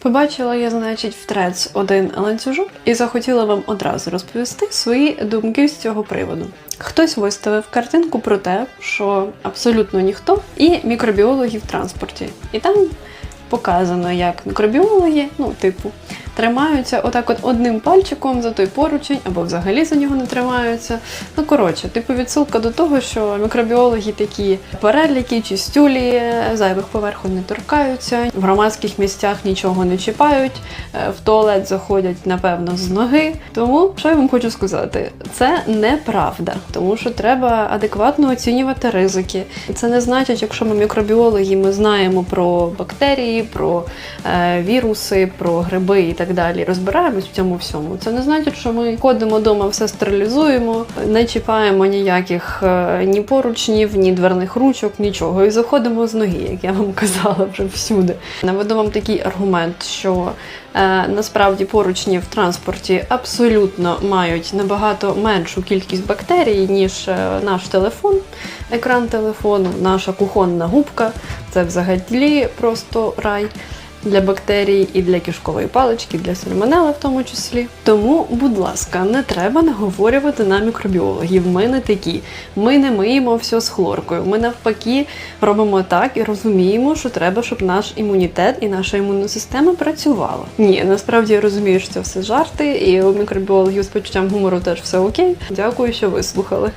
Побачила я, значить, в трец один ланцюжок і захотіла вам одразу розповісти свої думки з цього приводу. Хтось виставив картинку про те, що абсолютно ніхто, і мікробіологи в транспорті. І там показано, як мікробіологи, ну, типу, тримаються отак от одним пальчиком за той поручень, або взагалі за нього не тримаються. Ну, коротше, типу відсилка до того, що мікробіологи такі переліки, чистюлі, зайвих поверхонь не торкаються, в громадських місцях нічого не чіпають, е, в туалет заходять, напевно, з ноги. Тому, що я вам хочу сказати, це неправда, тому що треба адекватно оцінювати ризики. Це не значить, якщо ми мікробіологи, ми знаємо про бактерії, про е, віруси, про гриби і так далі. Розбираємось в цьому всьому. Це не значить, що ми ходимо вдома, все стерилізуємо, не чіпаємо ніяких е, ні поручнів, ні дверних ручок, нічого. І заходимо з ноги, як я вам казала вже всюди. Наведу вам такий аргумент, що е, насправді поручні в транспорті абсолютно мають набагато меншу кількість бактерій, ніж е, наш телефон, екран телефону, наша кухонна губка. Це взагалі просто рай для бактерій і для кишкової палички, і для сальмонели в тому числі. Тому, будь ласка, не треба наговорювати на мікробіологів. Ми не такі. Ми не миємо все з хлоркою. Ми навпаки робимо так і розуміємо, що треба, щоб наш імунітет і наша імунна система працювала. Ні, насправді я розумію, що це все жарти, і у мікробіологів з почуттям гумору теж все окей. Дякую, що вислухали.